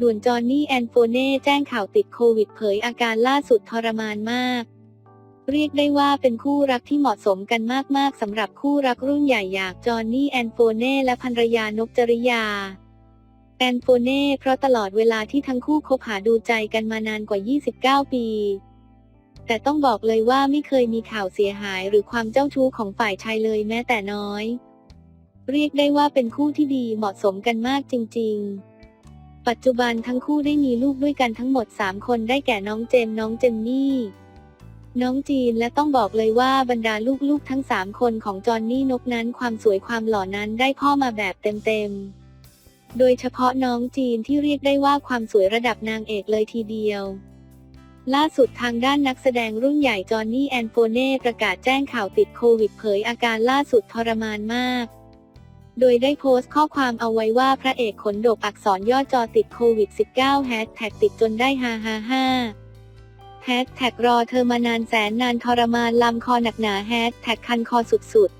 ด่วนจอห์นนี่แอนโฟเน่แจ้งข่าวติดโควิดเผยอาการล่าสุดทรมานมาก เรียกได้ว่าเป็นคู่รักที่เหมาะสมกันมากๆสำหรับคู่รักรุ่นใหญ่อย่างจอห์นนี่แอนโฟเน่และภรรยานกจริยา แอนโฟเน่เพราะตลอดเวลาที่ทั้งคู่คบหาดูใจกันมานานกว่า 29 ปี แต่ต้องบอกเลยว่าไม่เคยมีข่าวเสียหายหรือความเจ้าชู้ของฝ่ายชายเลยแม้แต่น้อย เรียกได้ว่าเป็นคู่ที่ดีเหมาะสมกันมากจริง ๆ ปัจจุบันทั้งคู่ได้มีลูกด้วยกันทั้งหมด 3 คนได้แก่น้องเจมส์น้องเจนนี่ น้องจีนและต้องบอกเลยว่าบรรดาลูกๆทั้ง 3 คนของจอห์นนี่นกนั้นความสวยความหล่อนั้นได้พ่อมาแบบเต็มๆ โดยเฉพาะน้องจีนที่เรียกได้ว่าความสวยระดับนางเอกเลยทีเดียวล่าสุดทางด้านนักแสดงรุ่นใหญ่จอห์นนี่แอนโฟเน่ประกาศแจ้งข่าวติดโควิดเผยอาการล่าสุดทรมานมาก โดยได้โพสต์ข้อความเอาไว้ว่าพระเอกขนดกอักษรย่อจอติดโควิด 19 แฮชแท็กติดจนได้ฮ่าฮ่าฮ่าแฮชแท็กรอเธอมานานแสนนานทรมานลำคอหนักหนาแฮชแท็กคันคอสุด